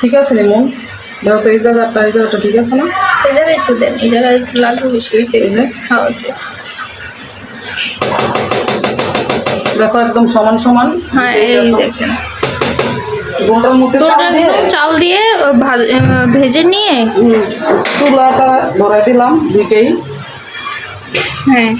ঠিক আছে রিমন দেখো তো এই জায়গাটা এই জায়গাটা ঠিক আছে না? এই জায়গায় একটু দেন এই জায়গায় একটু লাগু বেশি হয়েছে এই যে? হ্যাঁ হয়েছে। দেখো একদম সমান সমান। হ্যাঁ এই দেখেন। চাল দিয়ে ভাজ- নিয়ে। চুলাটা ধরাই দিলাম দুইটাই। হ্যাঁ।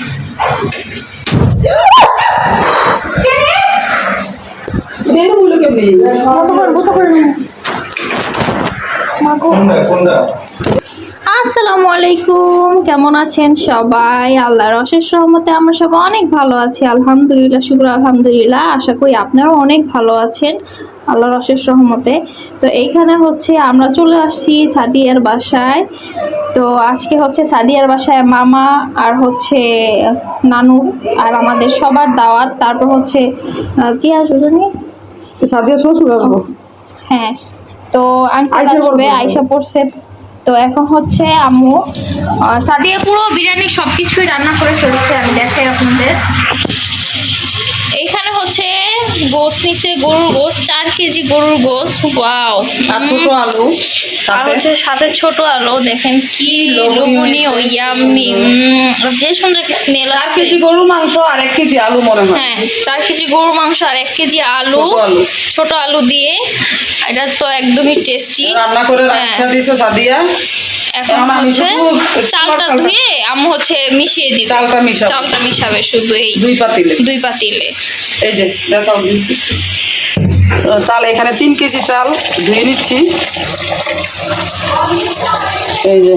আসসালামু আলাইকুম কেমন আছেন সবাই? আল্লাহর অশেষ সহমতে আমরা সবাই অনেক ভালো আছি আলহামদুলিল্লাহ শুক্র আলহামদুলিল্লাহ। আশা করি আপনারাও অনেক ভালো আছেন আল্লাহর অশেষ সহমতে তো এইখানে হচ্ছে আমরা চলে আসছি সাদিয়ার বাসায়। তো আজকে হচ্ছে সাদিয়ার বাসায় মামা আর হচ্ছে নানু আর আমাদের সবার দাওয়াত। তারপর হচ্ছে কি আসবে জানি? সাদিয়া শ্বশুর আসব হ্যাঁ তো আঙ্কেল আসবে আয়সা পড়ছে। তো এখন হচ্ছে আম্মু সাদিয়া পুরো বিরিয়ানি সব কিছুই রান্না করে ফেলছে আমি দেখাই আপনাদের। এইখানে হচ্ছে গোস নিচে গরুর গোস চার কেজি গরুর গোস ওয়াও। আর ছোট আলু আর হচ্ছে সাথে ছোট আলু দেখেন কি লোভনীয়। ইয়াম্মি যে সুন্দর কি স্মেল কেজি গরুর মাংস আর এক কেজি আলু মনে হয়। হ্যাঁ চার কেজি গরুর মাংস আর এক কেজি আলু ছোট আলু। দিয়ে। এটা তো একদমই টেস্টি রান্না করে হ্যাঁ। রাখা দিয়েছে সাদিয়া। এখন আমি হচ্ছে চালটা ধুয়ে আম্মু হচ্ছে মিশিয়ে দিবে। চালটা মিশাবো। চালটা মিশাবে শুধু এই দুই পাতিলে। দুই পাতিলে। এই যে দেখাও আহ, চাল এখানে তিন কেজি চাল ধুয়ে নিচ্ছি। এই যে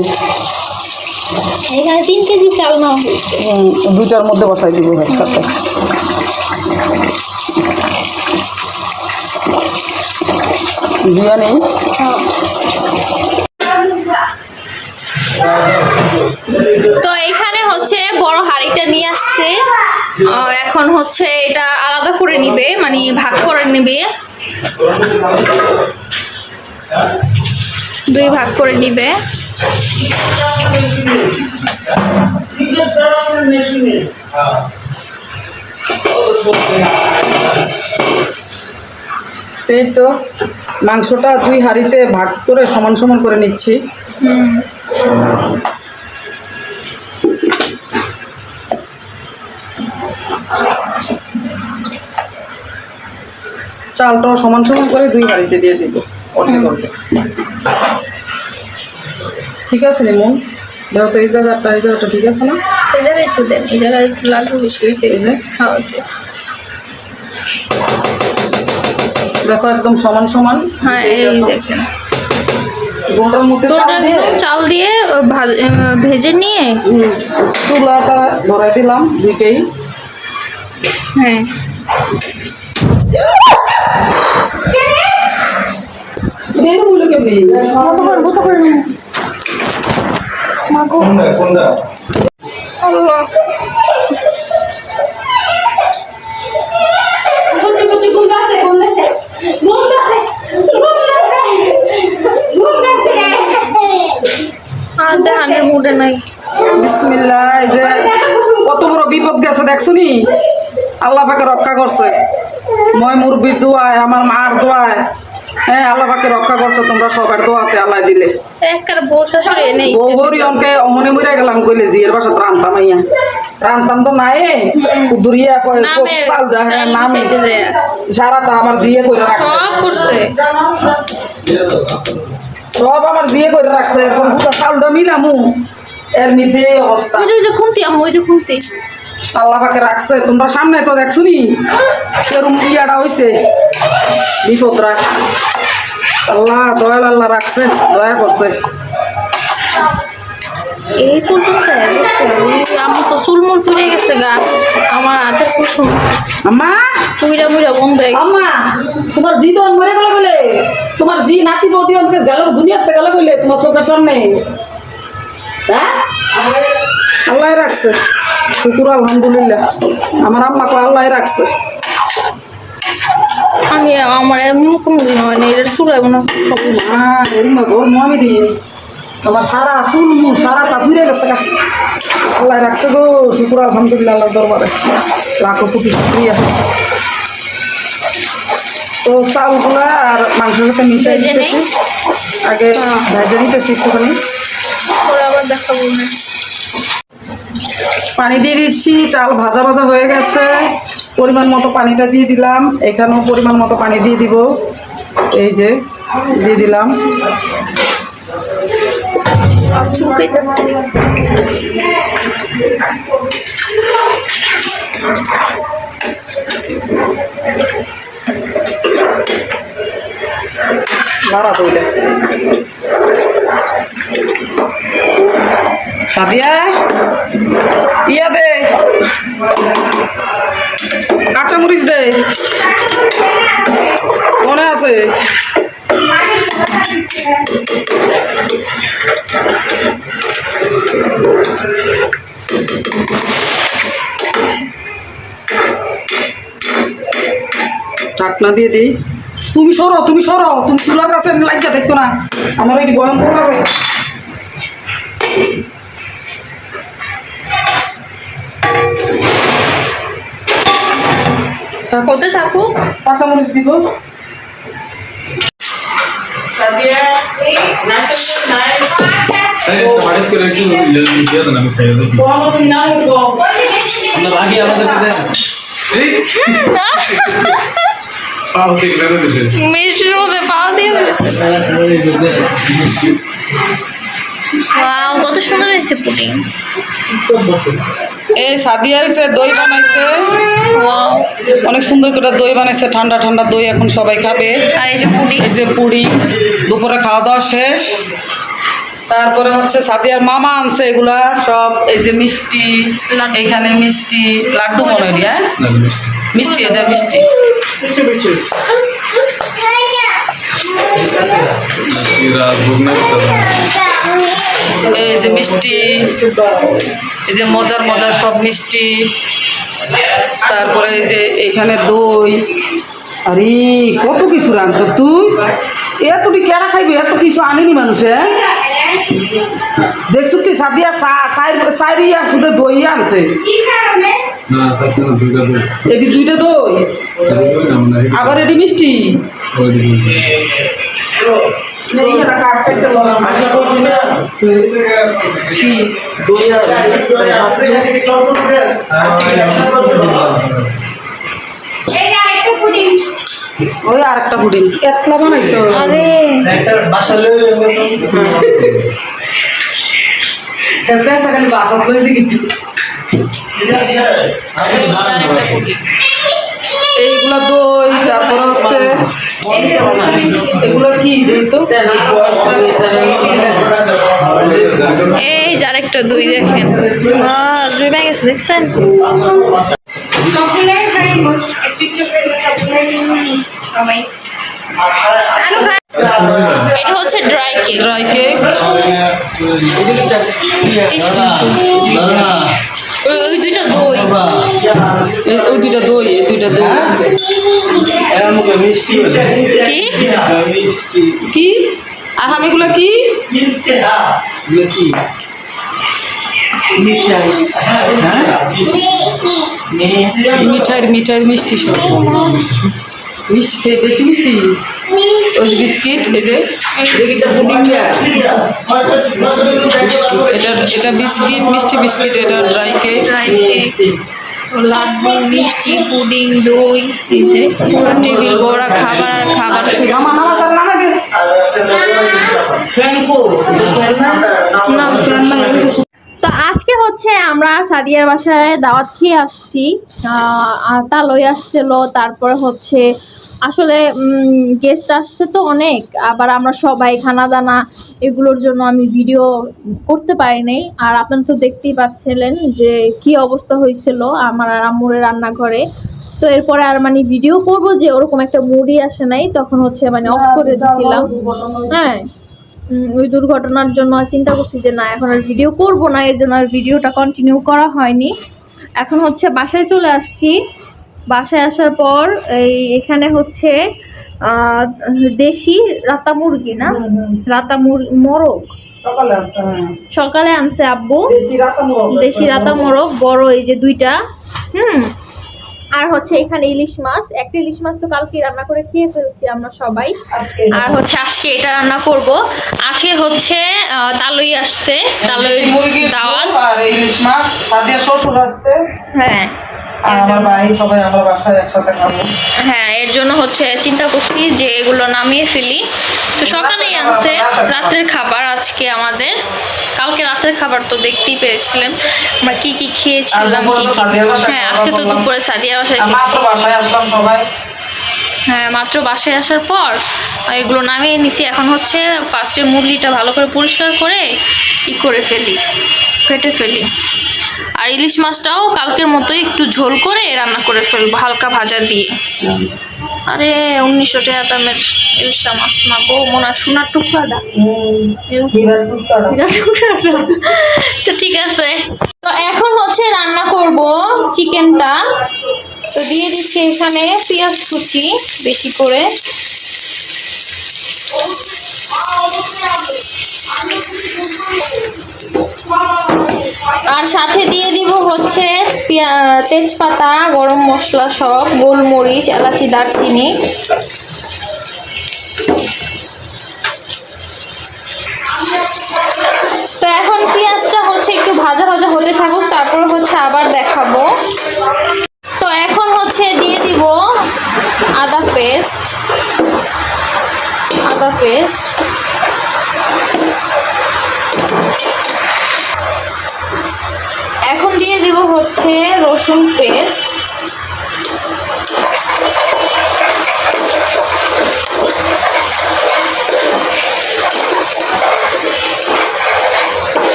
এখানে তিন কেজি চাল নেওয়া হয়েছে মধ্যে বসাই দিব একসাথে বিরিয়ানি তো এখানে হচ্ছে বড় হাঁড়িটা নিয়ে আসছে। এখন হচ্ছে এটা আলাদা করে নিবে মানে ভাগ করে নিবে। দুই ভাগ করে নিবে। এই তো মাংসটা দুই হাঁড়িতে ভাগ করে সমান সমান করে নিচ্ছি। চালটাও সমান সমান করে দুই হাঁড়িতে দিয়ে দিব অর্ধেক অর্ধেক। ঠিক আছে রিমন? দেখো তো এই জায়গাটা এই জায়গাটা ঠিক আছে না? এই জায়গায় একটু দেন এই জায়গায় একটু লাগু বেশি হয়েছে এই যে? হ্যাঁ হয়েছে। দেখো একদম সমান সমান। হ্যাঁ এই দেখেন। চাল দিয়ে? ভাজ- নিয়ে? চুলাটা ধরাই দিলাম দুইটাই হ্যাঁ। নাই। বিসমিল্লাহ এই যে কত বড় বিপদ গেছে দেখছ নি? আল্লাহ পাকে রক্ষা করছে। মই মুরবির দোয়ায় আমার মার দোয়ায় হ্যাঁ আল্লাহ পাকে রক্ষা করছে তোমরা সবার দোয়াতে আল্লাহ দিলে। একবার বউ শাশুড়ি নেই বৌবরি অঙ্কে অমনে মরে গেলাম কইলে জিয়ের বাসা রান্তাম আইয়া। রান্তাম তো নাই কুদুরিয়া নামে চাল যা হ্যাঁ নাম। যায়। সারাটা আমার দিয়ে করে রাখছে সব করছে সব আমার দিয়ে করে রাখছে এখন পুরো চাউলটা মিলামু। এর মধ্যে অবস্থা ওই যে খুন্তি আম্মু ওই যে খুন্তি। আল্লাহ পাকে রাখছে। তোমরা সামনে তো দেখছ নি? এরম ইয়াটা হইছে। বিপদরা আল্লাহ দয়াল আল্লাহ রাখছে দয়া করছে। এই পর্যন্ত তো চুলমুল পুড়ে গেছে গা। আমার কুসুম। মুইরা তোমার জি তো মরে গেল তোমার জি নাতি বৌদি গেল দুনিয়াতে গেল তোমার চোখের সামনে? হ্যাঁ? আল্লাহ রাখছে। শুকুর আলহামদুলিল্লাহ। আমার আম্মাকে আল্লাহ রাখছে। আমি আমার এমন কোনোদিন হয় না এটা চুলাইব আমি দিই আমার সারা চুল সারা ফিরে গেছে আল্লাহ রাখছে গো শুকুর আলহামদুলিল্লাহ আল্লাহ দরবারে। লাখো কোটি শুক্রিয়া। তো চাউলগুলা আর মাংসের সাথে মিশিয়ে? দিতেছি। আগে ভেজে নিতেছি একটুখানি। পরে আবার দেখাবো না। পানি দিয়ে দিচ্ছি, চাল ভাজা ভাজা হয়ে গেছে। পরিমাণ মতো পানিটা দিয়ে দিলাম। এখানেও পরিমাণ মতো পানি দিয়ে দিব। এই যে, দিয়ে দিলাম। সাদিয়া? ইয়া দে। কাঁচামরিচ দে। মনে আছে? ঢাকনা দিয়ে দিই তুমি সরো তুমি সরো। তুমি চুলার কাছে লাগিয়া দেখতো না। আমার এটি ভয়ঙ্কর লাগে পাও ঠিক করে দিছে। মিষ্টির মধ্যে পা দিয়ে ওয়াও কত সুন্দর হয়েছে পুডিং। এই সাদিয়া হয়েছে দই বানাইছে অনেক সুন্দর করে দই বানাইছে ঠান্ডা ঠান্ডা দই এখন সবাই খাবে। আর এই যে পুডিং এই যে পুরি দুপুরে খাওয়া দাওয়া শেষ। তারপরে হচ্ছে সাদিয়ার মামা আনছে এগুলা সব এই যে মিষ্টি এইখানে মিষ্টি লাড্ডু মনে হয়? হ্যাঁ মিষ্টি এটা মিষ্টি। ভোগ না এই যে মিষ্টি এই যে মজার মজার সব মিষ্টি তারপরে এই যে এখানে দই। আরে কত কিছু রাঁধছ তুই? এত তুই কেনা খাইবি এত কিছু আনিনি মানুষে দেখছ তুই সাদিয়া সাইরিয়া শুধু দই আনছে। এটি দুইটা দই? মানে আবার এটি মিষ্টি? ওই দুই এই একটা কাঠ কাটতে ওই আর। একটা পুডিং এতলা বানাইছো আরে পেঁচা খালি বাসাত লইছে কিন্তু। এইগুলা দই তারপর হচ্ছে এগুলো কি এই যে আরেকটা দই দেখেন। দুই ব্যাগ আছে দেখছেন? এটা হচ্ছে ড্রাই কেক। Dry cake. ওই দুইটা দই। ওই দুইটা দই এই দুইটা দই। কি? কি? আর আমিগুলো কি? মিঠাইয়ের মিঠাইয়ের মিষ্টি। সব। মিষ্টি খেয়ে বেশি মিষ্টি? ওই বিস্কিট এই যে এটা এটা বিস্কিট মিষ্টি বিস্কিট এটা ড্রাই কেক ড্রাই কেক লাড্ডু মিষ্টি পুডিং দই পুরো টেবিল বড়া খাবার আর খাবার তো আজকে হচ্ছে আমরা সাদিয়ার বাসায় দাওয়াত খেয়ে আসছি। আটা লই আসছিল তারপরে হচ্ছে আসলে গেস্ট আসছে তো অনেক আবার আমরা সবাই খানা দানা এগুলোর জন্য আমি ভিডিও করতে পারি নাই। আর আপনারা তো দেখতেই পাচ্ছিলেন যে কি অবস্থা হয়েছিল আমার আর আম্মুরের রান্নাঘরে। তো এরপরে আর মানে ভিডিও করব যে ওরকম একটা মুডি আসে নাই তখন হচ্ছে মানে অফ করে দিয়েছিলাম হ্যাঁ ওই দুর্ঘটনার জন্য চিন্তা করছি যে না এখন আর ভিডিও করব না এর জন্য আর ভিডিওটা কন্টিনিউ করা হয়নি। এখন হচ্ছে বাসায় চলে আসছি। বাসায় আসার পর এই এখানে হচ্ছে দেশি রাতা মুরগি না? রাতা মুর- মোরগ। সকালে আসতে হ্যাঁ। আনছে আব্বু। দেশি রাতা মোরগ। বড় এই যে দুইটা। হুম। আর হচ্ছে এখানে ইলিশ মাছ। একটা ইলিশ মাছ তো কালকে রান্না করে খেয়ে ফেলছি আমরা সবাই। আর হচ্ছে আজকে এটা রান্না করব। আজকে হচ্ছে তালুই আসছে তালুই মুরগির দাওয়াত। আর ইলিশ মাছ। সাদিয়া শ্বশুর আসছে। হ্যাঁ। আর আমার ভাই সবাই আমরা বাসায় একসাথে খাব। হ্যাঁ এর জন্য হচ্ছে চিন্তা করছি যে এগুলো নামিয়ে ফেলি। তো সকালেই আনছে রাতের খাবার আজকে আমাদের। কালকে রাতের খাবার তো দেখতেই পেয়েছিলেন। আমরা কি কি খেয়েছিলাম কি হ্যাঁ আজকে তো দুপুরে সাদিয়া বাসায় আসলাম সবাই। হ্যাঁ মাত্র বাসায় আসার পর এগুলো নামিয়ে নিছি। এখন হচ্ছে ফার্স্টে মুরগিটা ভালো করে পরিষ্কার করে ই করে ফেলি কেটে ফেলি। আর ইলিশ মাছটাও কালকের মতোই একটু ঝোল করে রান্না করে ফেলব হালকা ভাজা দিয়ে। আরে উনিশশো টাকা দামের ইলিশা মাছ মাগো মোনা সোনার টুকরাটা। তো ঠিক আছে। তো এখন হচ্ছে রান্না করব চিকেনটা। তো দিয়ে দিচ্ছি এখানে পেঁয়াজ কুচি বেশি করে। আর সাথে দিয়ে দিব হচ্ছে তেজপাতা, গরম মশলা সব, গোলমরিচ, এলাচি, দারচিনি। তো এখন পেঁয়াজটা হচ্ছে একটু ভাজা ভাজা হতে থাকুক, তারপর হচ্ছে আবার দেখাবো। তো এখন হচ্ছে দিয়ে দিব আদা পেস্ট। আদা পেস্ট। এখন দিয়ে দিব হচ্ছে রসুন পেস্ট।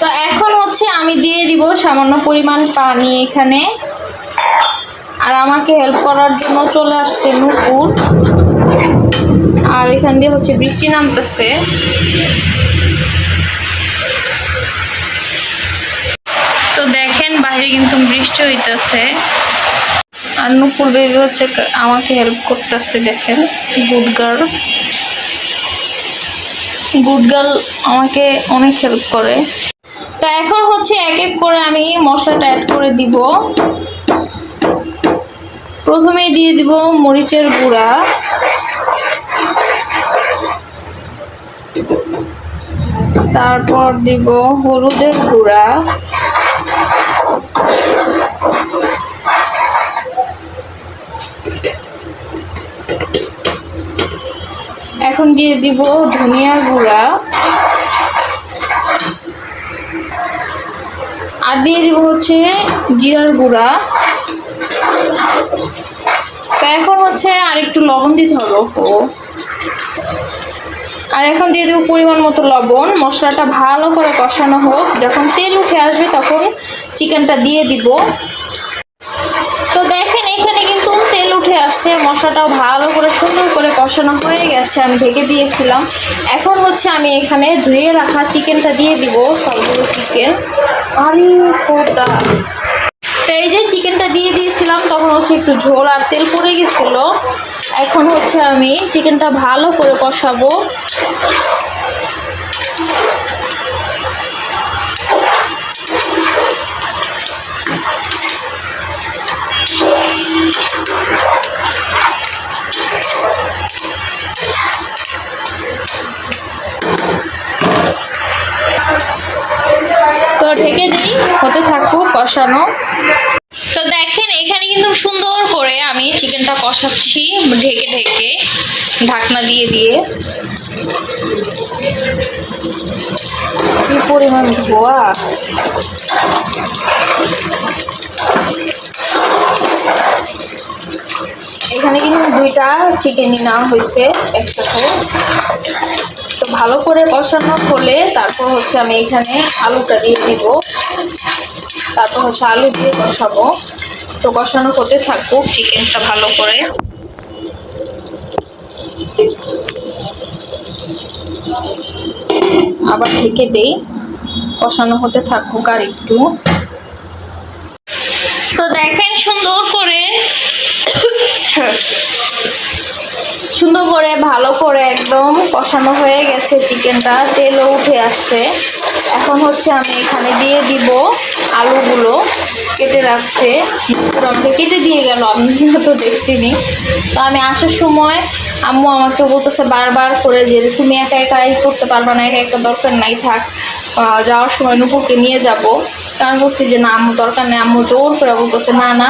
তো এখন হচ্ছে আমি দিয়ে দিব সামান্য পরিমাণ পানি এখানে। আর আমাকে হেল্প করার জন্য চলে আসছে নুপুর। এখান দিয়ে হচ্ছে বৃষ্টি নামতেছে। তো দেখেন বাইরে কিন্তু বৃষ্টি হইতেছে। আর নুপুর বেবি হচ্ছে আমাকে হেল্প করতেছে, দেখেন গুড গার্ল গুড গার্ল আমাকে অনেক হেল্প করে। তো এখন হচ্ছে এক এক করে আমি মশলাটা অ্যাড করে দিব। প্রথমেই দিয়ে দিব মরিচের গুঁড়া। তারপর দিব হলুদের গুঁড়া। এখন দিয়ে দিব ধনিয়ার গুঁড়া। আর দিয়ে দিব হচ্ছে জিরার গুঁড়া। তো এখন হচ্ছে আর একটু লবণ দিতে হবে ও আর এখন দিয়ে দেবো পরিমাণ মতো লবণ। মশলাটা ভালো করে কষানো হোক। যখন তেল উঠে আসবে তখন চিকেনটা দিয়ে দিব। তো দেখেন, এখানে কিন্তু তেল উঠে আসছে। মশলাটাও ভালো করে সুন্দর করে কষানো হয়ে গেছে। আমি ঢেকে দিয়েছিলাম। এখন হচ্ছে আমি এখানে ধুয়ে রাখা চিকেনটা দিয়ে দিব, সবগুলো চিকেন। আরে, খোদা! তো এই যে চিকেনটা দিয়ে দিয়েছিলাম, তখন হচ্ছে একটু ঝোল আর তেল পড়ে গেছিল। এখন হচ্ছে আমি চিকেনটা ভালো করে কষাবো। তো ঢেকে দিই হতে থাকুক কষানো তো দেখেন এখানে কিন্তু সুন্দর করে আমি চিকেনটা ঢেকে ঢেকে ঢাকনা দিয়ে দিয়ে। কি পরিমাণ ধোয়া। এখানে কিন্তু দুইটা চিকেনই নেওয়া হয়েছে একসাথে। তো ভালো করে কষানো হলে তারপর হচ্ছে আমি এখানে আলুটা দিয়ে দিব। তারপর হচ্ছে আলু দিয়ে কষাবো। তো কষানো হতে থাকুক চিকেনটা ভালো করে। আবার ঢেকে দেই। কষানো হতে থাকুক আর একটু। তো দেখেন সুন্দর করে সুন্দর করে ভালো করে একদম কষানো হয়ে গেছে চিকেনটা। তেলও উঠে আসছে। এখন হচ্ছে আমি এখানে দিয়ে দিব আলুগুলো। কেটে রাখছে। আমাকে কেটে দিয়ে গেল আমি তো দেখছিনি তো আমি আসার সময় আম্মু আমাকে বলতেছে বারবার করে যে, তুমি একা একা এই করতে পারবে না, একা একা দরকার নাই, থাক। যাওয়ার সময় নুপুরকে নিয়ে যাব। আমি বলছি যে, না, আম্মু, দরকার নেই। আম্মু জোর করে বলতেছে, না না,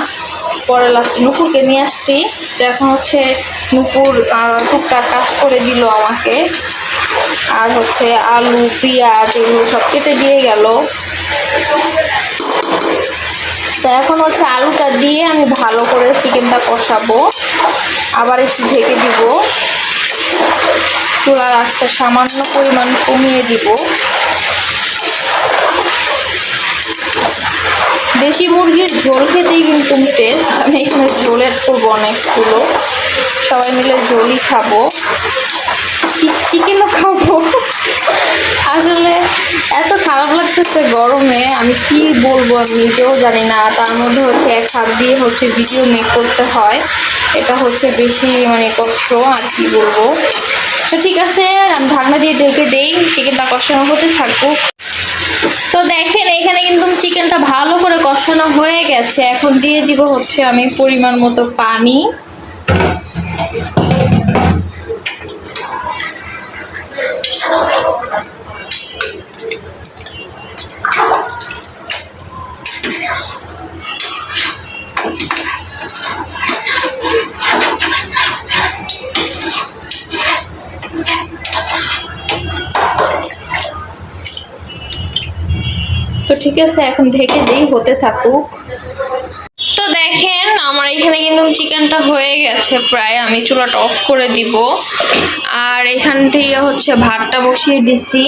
পরে লাস্টে নুপুরকে নিয়ে আসছি। তো এখন হচ্ছে নুপুর টুকটাক কাজ করে দিল আমাকে। আর হচ্ছে আলু, পেঁয়াজ, এগুলো সব কেটে দিয়ে গেল। তো এখন হচ্ছে আলুটা দিয়ে আমি ভালো করে চিকেনটা কষাবো। আবার একটু ঢেকে দিব। চুলার আঁচটা সামান্য পরিমাণ কমিয়ে দিব। দেশি মুরগির ঝোল খেতেই কিন্তু টেস্ট আমি এখানে ঝোলের করব অনেকগুলো। সবাই মিলে ঝোলই খাব। চিকেনও খাব। আসলে এত খারাপ লাগতেছে গরমে, আমি কি বলব আমি নিজেও জানি না। তার মধ্যে হচ্ছে এক হাত দিয়ে হচ্ছে ভিডিও মেক করতে হয়। এটা হচ্ছে বেশি মানে কষ্ট, আর কি বলব। তো ঠিক আছে, আমি ঢাকনা দিয়ে ঢেকে দেই, চিকেনটা কষানো হতে থাকুক। তো দেখেন, এখানে কিন্তু চিকেনটা ভালো করে কষানো হয়ে গেছে। এখন দিয়ে দিব হচ্ছে আমি পরিমাণ মতো পানি। ঠিক আছে, এখন ঢেকে দিই হতে থাকুক। তো দেখেন, আমার এখানে কিন্তু চিকেনটা হয়ে গেছে প্রায়, আমি চুলাটা অফ করে দিব। আর এখান থেকে হচ্ছে ভাতটা বসিয়ে দিছি।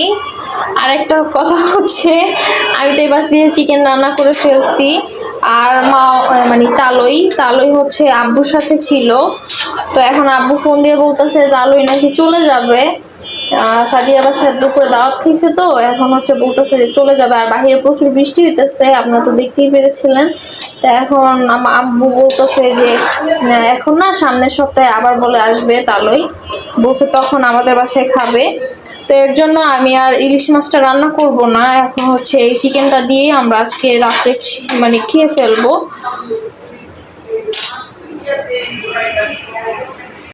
আর একটা কথা হচ্ছে, আমি তো এই এবার দিয়ে চিকেন রান্না করে ফেলছি। আর মা মানে তালই তালই হচ্ছে আব্বুর সাথে ছিল। তো এখন আব্বু ফোন দিয়ে বলতেছে, তালই নাকি চলে যাবে। সাদিয়া বাসার দুপুরে দাওয়াত খেয়েছে তো, এখন হচ্ছে বলতেছে যে চলে যাবে, আর বাহিরে প্রচুর বৃষ্টি হইতেছে, আপনারা তো দেখতেই পেরেছিলেন। তা এখন আব্বু বলতেছে যে এখন না সামনের সপ্তাহে আবার বলে আসবে তালই। বলছে তখন আমাদের বাসায় খাবে। তো এর জন্য আমি আর ইলিশ মাছটা রান্না করব না, এখন হচ্ছে এই চিকেনটা দিয়েই আমরা আজকে রাত্রে মানে খেয়ে ফেলব।